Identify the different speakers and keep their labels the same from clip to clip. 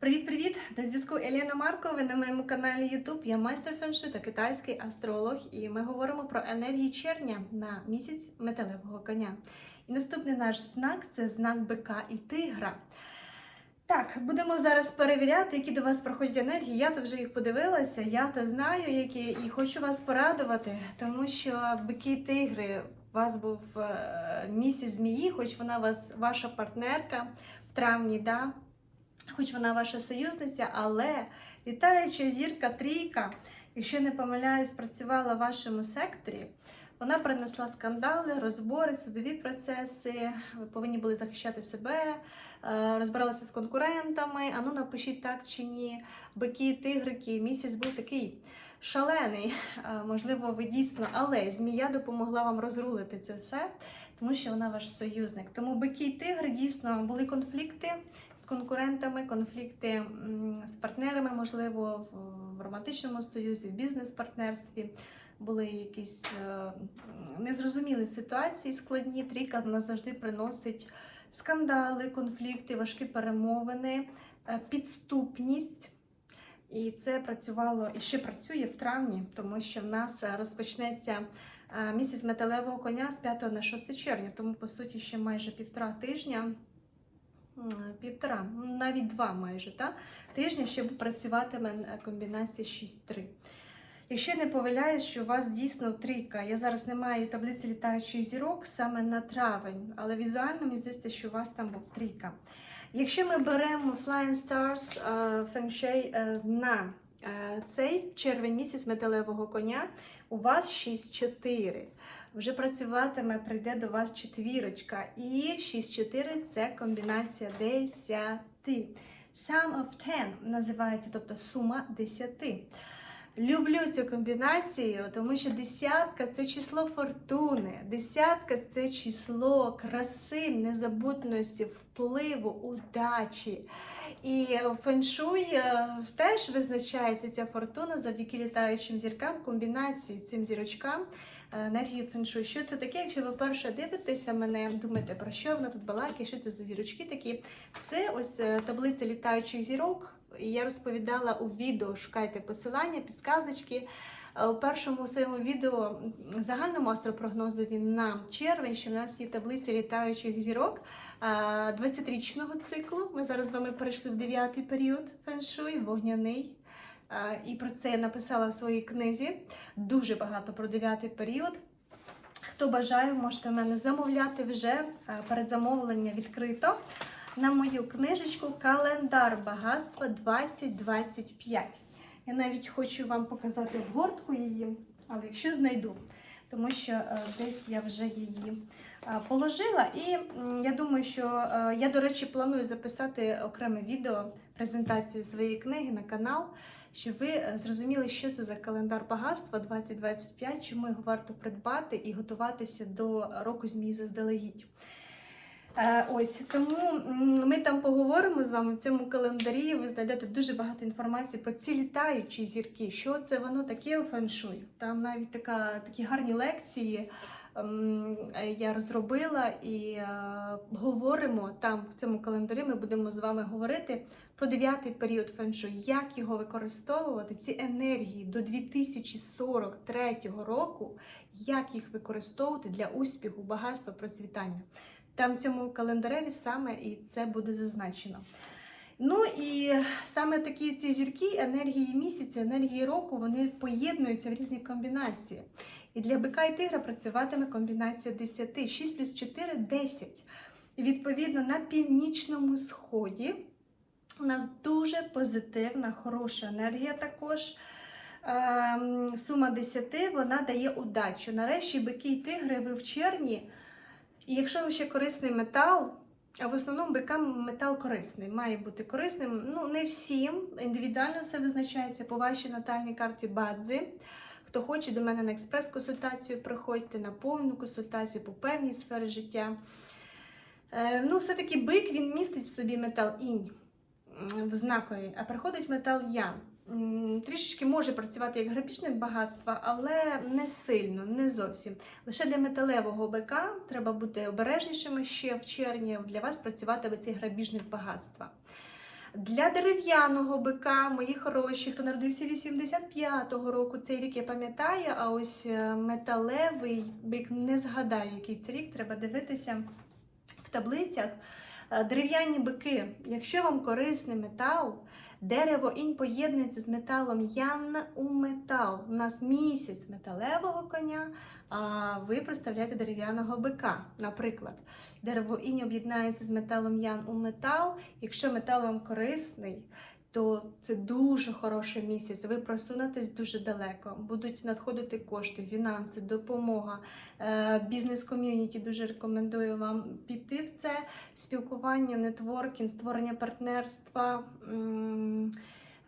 Speaker 1: Привіт-привіт! На зв'язку Еліна Марко. Ви на моєму каналі YouTube. Я майстер феншу та китайський астролог, і ми говоримо про енергії червня на місяць металевого коня. І наступний наш знак це знак бика і тигра. Так, будемо зараз перевіряти, які до вас проходять енергії. Я то вже їх подивилася, я то знаю, які, і хочу вас порадувати, тому що бики тигри. У вас був е, місяць змії, хоч вона вас, ваша партнерка в травні, да? Хоч вона ваша союзниця, але літаюча зірка трійка, якщо не помиляюсь, працювала в вашому секторі. Вона принесла скандали, розбори, судові процеси. Ви повинні були захищати себе, е, розбиралися з конкурентами. Ану, напишіть так чи ні. Бики, тигрики. Місяць був такий шалений. Е, Можливо, ви дійсно, але змія допомогла вам розрулити це все, тому що вона ваш союзник. Тому бики і тигри дійсно були конфлікти конкурентами, конфлікти з партнерами, можливо, в- романтичному союзі, в бізнес-партнерстві. Були якісь е, незрозумілі ситуації складні. Трійка вона завжди приносить скандали, конфлікти, важкі перемовини, е, підступність. І це працювало і ще працює в травні, тому що в нас розпочнеться е, місяць металевого коня з 5 на 6 червня, тому по суті ще майже півтора тижня. Півтора, навіть два майже та, тижня ще працюватиме комбінація 6-3. Якщо не помиляюсь, що у вас дійсно трійка. Я зараз не маю таблиці літаючих зірок саме на травень, але візуально мені здається, що у вас там був трійка. Якщо ми беремо Flying Stars е, Feng Shui е, на е, цей червень місяць металевого коня, у вас 6-4. Вже працюватиме, прийде до вас четвірочка. І 6-4 це комбінація 10. Sum of 10 називається, тобто сума 10. Люблю цю комбінацію, тому що десятка це число фортуни, десятка це число краси, незабутності, впливу, удачі. І феншуй е, теж визначається ця фортуна завдяки літаючим зіркам, комбінації цим зірочкам енергії феншуй. Що це таке? Якщо ви перше дивитеся мене, думаєте, про що вона тут балакає, що це за зірочки такі? Це ось е, таблиця літаючих зірок. Я розповідала у відео, шукайте посилання, підсказочки. Е, У першому своєму відео загальному астропрогнозові на червень, що в нас є таблиця літаючих зірок е, 20-річного циклу. Ми зараз з вами перейшли в 9-й період феншуй, вогняний. І про це я написала в своїй книзі. Дуже багато про 9-й період. Хто бажає, можете в мене замовляти вже передзамовлення відкрито на мою книжечку Календар багатства 2025. Я навіть хочу вам показати вгортку її, але якщо знайду, тому що е, десь я вже її положила. І я думаю, що е, я, до речі, планую записати окреме відео презентацію своєї книги на канал, щоб ви е, зрозуміли, що це за календар багатства 2025, чому його варто придбати і готуватися до року змії заздалегідь. Е, Ось тому ми там поговоримо з вами в цьому календарі. Ви знайдете дуже багато інформації про ці літаючі зірки, що це воно таке у феншуй. Там навіть така, такі гарні лекції я розробила і е, говоримо там в цьому календарі. Ми будемо з вами говорити про дев'ятий період феншуй, як його використовувати, ці енергії до 2043 року, як їх використовувати для успіху, багатства, процвітання. Там в цьому календареві саме і це буде зазначено. Ну і саме такі ці зірки, енергії місяця, енергії року, вони поєднуються в різні комбінації. І для бика і тигра працюватиме комбінація 10. 6 плюс 4 – 10. І відповідно на північному сході у нас дуже позитивна, хороша енергія також. Ем, сума 10 вона дає удачу. Нарешті бики і тигри ви в червні. І якщо вам ще корисний метал, а в основному бикам метал корисний, має бути корисним. Ну, не всім, індивідуально все визначається по вашій натальній карті Бадзи. Хто хоче до мене на експрес-консультацію, приходьте на повну консультацію по певній сфері життя. Е, ну, все-таки бик він містить в собі метал інь в знакові, а приходить метал ян. Трішечки може працювати як грабіжник багатства, але не сильно, не зовсім. Лише для металевого бика треба бути обережнішими ще в червні. Для вас працюватиме цей грабіжник багатства. Для дерев'яного бика, мої хороші, хто народився 85-го року, цей рік я пам'ятаю, а ось е, металевий бик не згадаю, який це рік, треба дивитися в таблицях. Е, Дерев'яні бики, якщо вам корисний метал, дерево інь поєднується з металом ян у метал. У нас місяць металевого коня, а ви представляєте дерев'яного бика, наприклад. Дерево інь об'єднається з металом ян у метал. Якщо метал вам корисний, то це дуже хороший місяць. Ви просунетесь дуже далеко. Будуть надходити кошти, фінанси, допомога. Е, Бізнес-ком'юніті дуже рекомендую вам піти в це спілкування, нетворкінг, створення партнерства.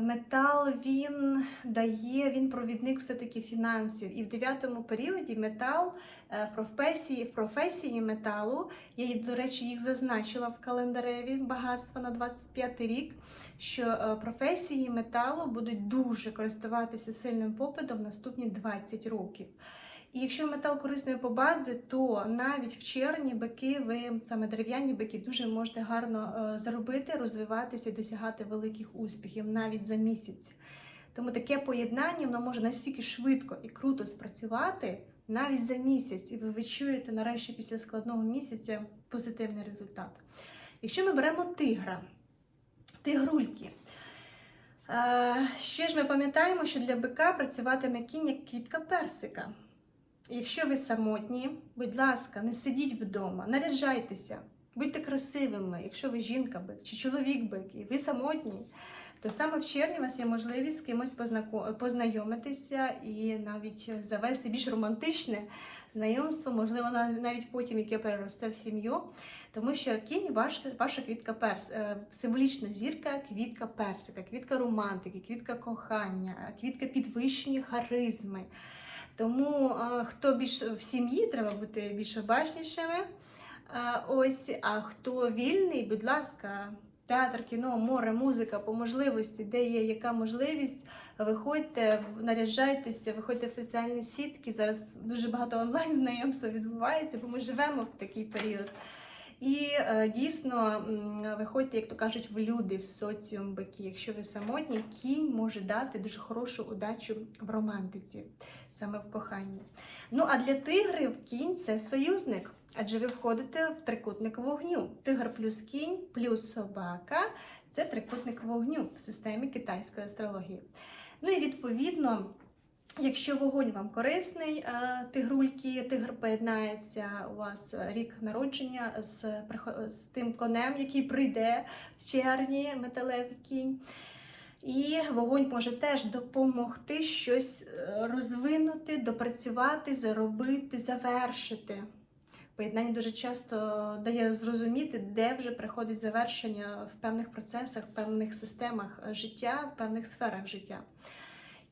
Speaker 1: Метал він дає, він провідник все-таки фінансів. І в дев'ятому періоді метал е, в професії, в професії металу, я, до речі, їх зазначила в календареві багатства на 25 рік, що е, професії металу будуть дуже користуватися сильним попитом наступні 20 років. І якщо метал корисний по базі, то навіть в червні бики, ви саме дерев'яні бики, дуже можете гарно е, заробити, розвиватися і досягати великих успіхів навіть за місяць. Тому таке поєднання воно може настільки швидко і круто спрацювати навіть за місяць, і ви відчуєте нарешті після складного місяця позитивний результат. Якщо ми беремо тигра, тигрульки. Е, Ще ж ми пам'ятаємо, що для бика працюватиме кінь як квітка персика. Якщо ви самотні, будь ласка, не сидіть вдома, наряджайтеся, будьте красивими. Якщо ви жінка бик чи чоловік бик, і ви самотні, то саме в червні у вас є можливість з кимось познайомитися і навіть завести більш романтичне знайомство, можливо, нав- навіть потім, яке переросте в сім'ю. Тому що кінь ваш, ваша квітка перс, е, символічна зірка, квітка персика, квітка романтики, квітка кохання, квітка підвищення харизми. Тому хто більш в сім'ї, треба бути більш обачнішими. Ось, а хто вільний, будь ласка, театр, кіно, море, музика по можливості, де є яка можливість, виходьте, наряджайтеся, виходьте в соціальні сітки. Зараз дуже багато онлайн знайомства відбувається, бо ми живемо в такий період. І е, дійсно виходьте, як то кажуть, в люди, в соціум бики. Якщо ви самотні, кінь може дати дуже хорошу удачу в романтиці, саме в коханні. Ну а для тигрів кінь це союзник, адже ви входите в трикутник вогню. Тигр плюс кінь плюс собака це трикутник вогню в системі китайської астрології. Ну і відповідно. Якщо вогонь вам корисний, е, тигрульки, тигр поєднається у вас рік народження з, з тим конем, який прийде з червні, металевий кінь. І вогонь може теж допомогти щось е, розвинути, допрацювати, заробити, завершити. Поєднання дуже часто дає зрозуміти, де вже приходить завершення в певних процесах, в певних системах е, життя, в певних сферах життя.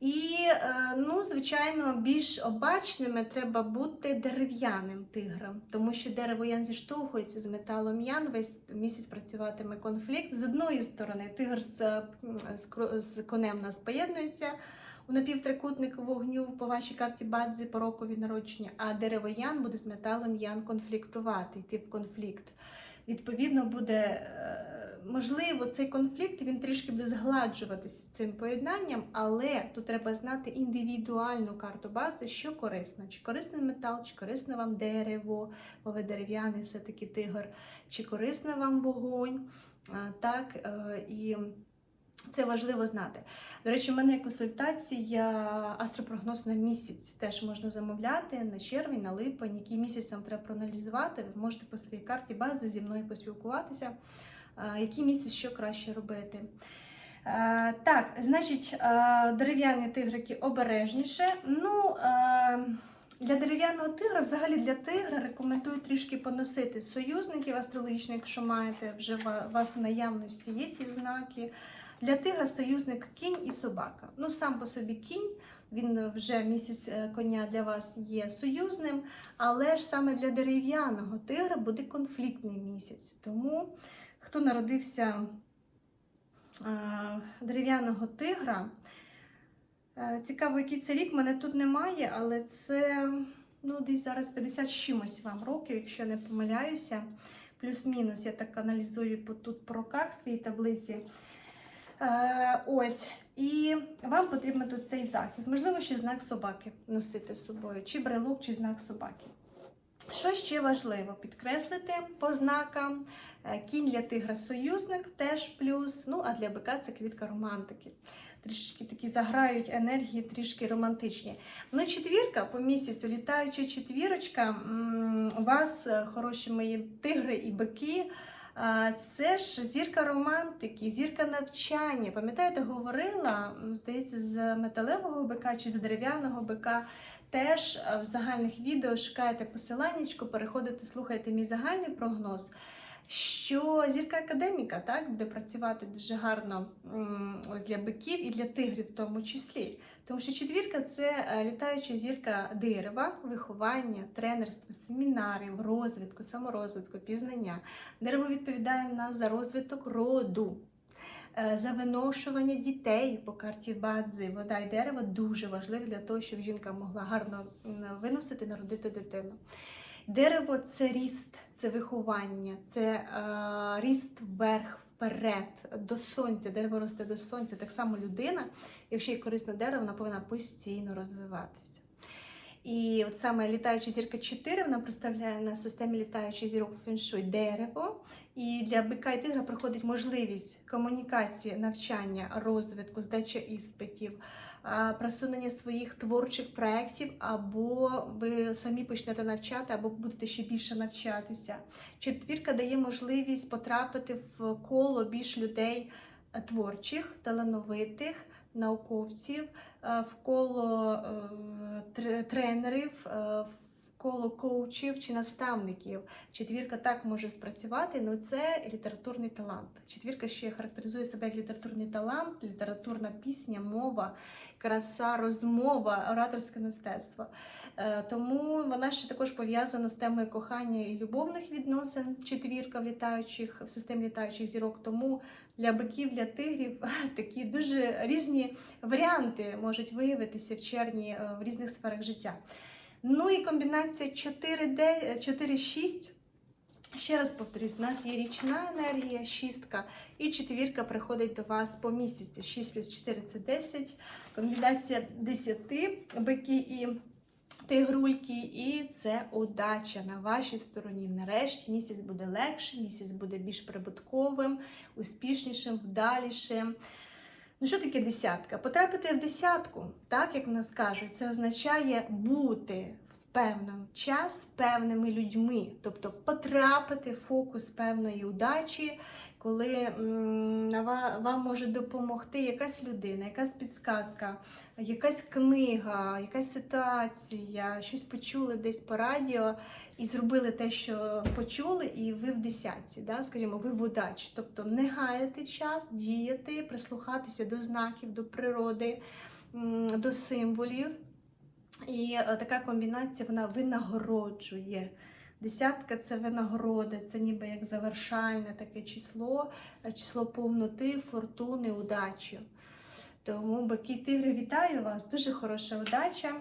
Speaker 1: І, е, ну, звичайно, більш обачними треба бути дерев'яним тигром, тому що дерево ян зіштовхується з металом ян, весь місяць працюватиме конфлікт. З одної сторони, тигр з, з, конем нас поєднується у напівтрикутник вогню по вашій карті Бадзи по рокові народження, а дерево ян буде з металом ян конфліктувати, йти в конфлікт. Відповідно, буде е, можливо цей конфлікт він трішки буде згладжуватися цим поєднанням, але тут треба знати індивідуальну карту бази, що корисно, чи корисний метал, чи корисне вам дерево, бо ви дерев'яний все-таки тигр, чи корисний вам вогонь. Так, е, і це важливо знати. До речі, у мене консультація астропрогноз на місяць. Теж можна замовляти на червень, на липень, який місяць вам треба проаналізувати. Ви можете по своїй карті бази зі мною поспілкуватися, е, який місяць що краще робити. Е, Так, значить, е, дерев'яні тигрики обережніше. Ну, для дерев'яного тигра, взагалі для тигра, рекомендую трішки поносити союзників астрологічно, якщо маєте вже у вас в наявності є ці знаки. Для тигра союзник кінь і собака. Ну, сам по собі кінь, він вже місяць е, коня для вас є союзним, але ж саме для дерев'яного тигра буде конфліктний місяць. Тому хто народився е, дерев'яного тигра, цікаво, який це рік, мене тут немає, але це ну, десь зараз 50 з чимось вам років, якщо я не помиляюся. Плюс-мінус, я так аналізую тут по роках своїй таблиці. Е, ось. І вам потрібен тут цей захист. Можливо, ще знак собаки носити з собою, чи брелок, чи знак собаки. Що ще важливо підкреслити по знакам? Е, Кінь для тигра союзник теж плюс. Ну а для бика це квітка романтики. Трішки такі заграють енергії, трішки романтичні. Ну, четвірка по місяцю, літаюча четвірочка, у вас, е, хороші мої тигри і бики. Це ж зірка романтики, зірка навчання. Пам'ятаєте, говорила, здається, з металевого бика чи з дерев'яного бика. Теж е, в загальних відео шукаєте посиланнячко, переходите, слухайте мій загальний прогноз. Що зірка академіка так буде працювати дуже гарно ось для биків і для тигрів, в тому числі. Тому що четвірка це е, літаюча зірка дерева, виховання, тренерства, семінарів, розвитку, саморозвитку, пізнання. Дерево відповідає в нас за розвиток роду. е, За виношування дітей по карті Бадзи, вода і дерево дуже важливі для того, щоб жінка могла гарно виносити, народити дитину. Дерево це ріст, це виховання, це е, ріст вверх, вперед, до сонця. Дерево росте до сонця. Так само людина, якщо є корисне дерево, вона повинна постійно розвиватися. І от саме літаюча зірка 4 вона представляє на системі літаючих зірок феншуй дерево. І для бика і тигра проходить можливість комунікації, навчання, розвитку, здача іспитів, просунення своїх творчих проєктів, або ви самі почнете навчати, або будете ще більше навчатися. Четвірка дає можливість потрапити в коло більш людей е, творчих, талановитих, науковців, е, в коло е, тренерів, коло коучів чи наставників. Четвірка так може спрацювати, але це літературний талант. Четвірка ще характеризує себе як літературний талант, літературна пісня, мова, краса, розмова, ораторське мистецтво. Е, Тому вона ще також пов'язана з темою кохання і любовних відносин. Четвірка в літаючих в системі літаючих зірок. Тому для биків, для тигрів такі дуже різні варіанти можуть виявитися в червні е, в різних сферах життя. Ну і комбінація 4D, 4-6. Ще раз повторюсь, у нас є річна енергія, шістка, і четвірка приходить до вас по місяці. 6 плюс 4 це 10. Комбінація 10 бики і тигрульки, і це удача на вашій стороні. Нарешті місяць буде легший, місяць буде більш прибутковим, успішнішим, вдалішим. Ну, що таке десятка? Потрапити в десятку, так як в нас кажуть, це означає бути в певний час з певними людьми, тобто потрапити в фокус певної удачі, коли вам може допомогти якась людина, якась підсказка, якась книга, якась ситуація, щось почули десь по радіо і зробили те, що почули, і ви в десятці, да? скажімо, ви в удачі. Тобто не гаяти час, діяти, прислухатися до знаків, до природи, до символів. І е, така комбінація вона винагороджує. Десятка це винагороди, це ніби як завершальне таке число, е, число повноти, фортуни, удачі. Тому бики тигри, вітаю вас! Дуже хороша удача.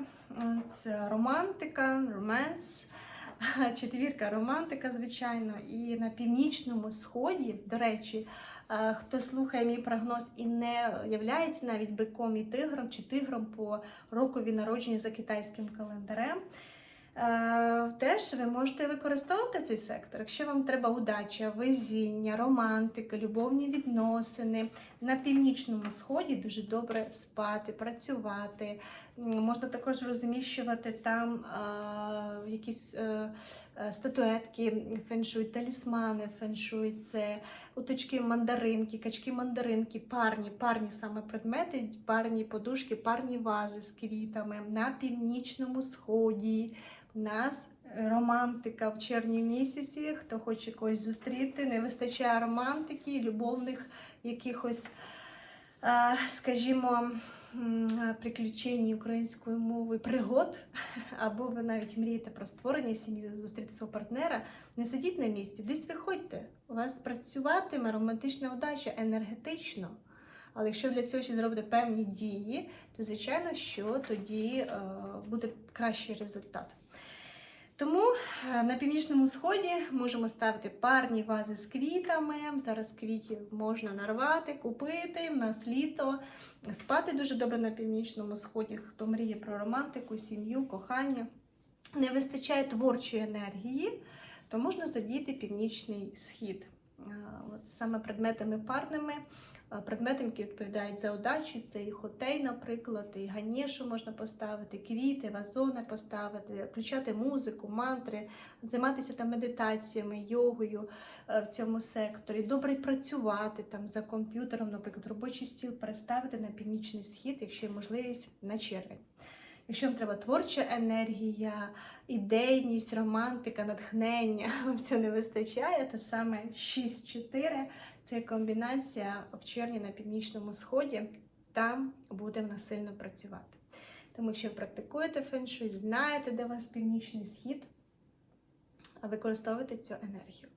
Speaker 1: Це романтика, роменс. Четвірка романтика, звичайно. І на північному сході, до речі, е, хто слухає мій прогноз і не являється навіть биком і тигром чи тигром по рокові народження за китайським календарем. е, Теж ви можете використовувати цей сектор. Якщо вам треба удача, везіння, романтика, любовні відносини на північному сході дуже добре спати, працювати. Можна також розміщувати там е, якісь е, статуетки феншуй, талісмани феншуй, це уточки мандаринки, качки мандаринки, парні, парні саме предмети, парні подушки, парні вази з квітами на північному сході. У нас романтика в червні місяці. Хто хоче когось зустріти, не вистачає романтики, любовних якихось, е, скажімо, приключень українською мовою, пригод, або ви навіть мрієте про створення сім'ї, зустріти свого партнера, не сидіть на місці, десь виходьте. У вас працюватиме романтична удача енергетично. Але якщо для цього ще зробити певні дії, то звичайно, що тоді е, буде кращий результат. Тому е, на північному сході можемо ставити парні вази з квітами. Зараз квітів можна нарвати, купити. В нас літо. Спати дуже добре на північному сході. Хто мріє про романтику, сім'ю, кохання. Не вистачає творчої енергії, то можна задіяти північний схід. Е, От саме предметами парними, е, предметами, які відповідають за удачу, це і хотей, наприклад, і ганєшу можна поставити, квіти, вазони поставити, включати музику, мантри, займатися там медитаціями, йогою е, в цьому секторі, добре працювати там за комп'ютером, наприклад, робочий стіл переставити на північний схід, якщо є можливість на червень. Якщо вам треба творча енергія, ідейність, романтика, натхнення, вам цього не вистачає, то саме 6-4 це комбінація в червні на північному сході, там буде в сильно працювати. Тому ви практикуєте феншуй, знаєте, де у вас північний схід, використовуйте цю енергію.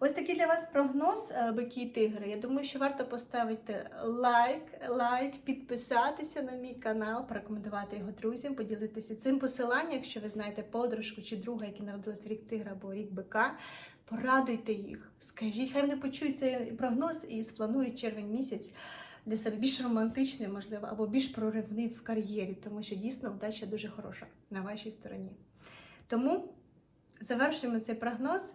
Speaker 1: Ось такий для вас прогноз е, бики і тигри. Я думаю, що варто поставити лайк, лайк, підписатися на мій канал, порекомендувати його друзям, поділитися цим посиланням, якщо ви знаєте подружку чи друга, які народилися рік тигра або рік бика. Порадуйте їх, скажіть, хай вони почують цей прогноз і спланують червень місяць для себе більш романтичний, можливо, або більш проривний в кар'єрі, тому що дійсно вдача дуже хороша на вашій стороні. Тому завершуємо цей прогноз.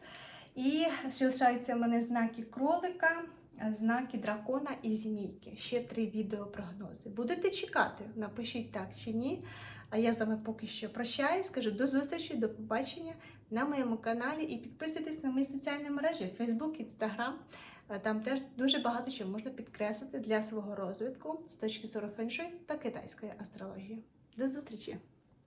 Speaker 1: І залишаються в мене знаки кролика, знаки дракона і змійки. Ще три відеопрогнози. Будете чекати? Напишіть так чи ні. А я з вами поки що прощаюсь. Скажу до зустрічі, до побачення на моєму каналі і підписуйтесь на мої соціальні мережі Facebook, Instagram. Там теж дуже багато чого можна підкреслити для свого розвитку з точки зору феншуй та китайської астрології. До зустрічі!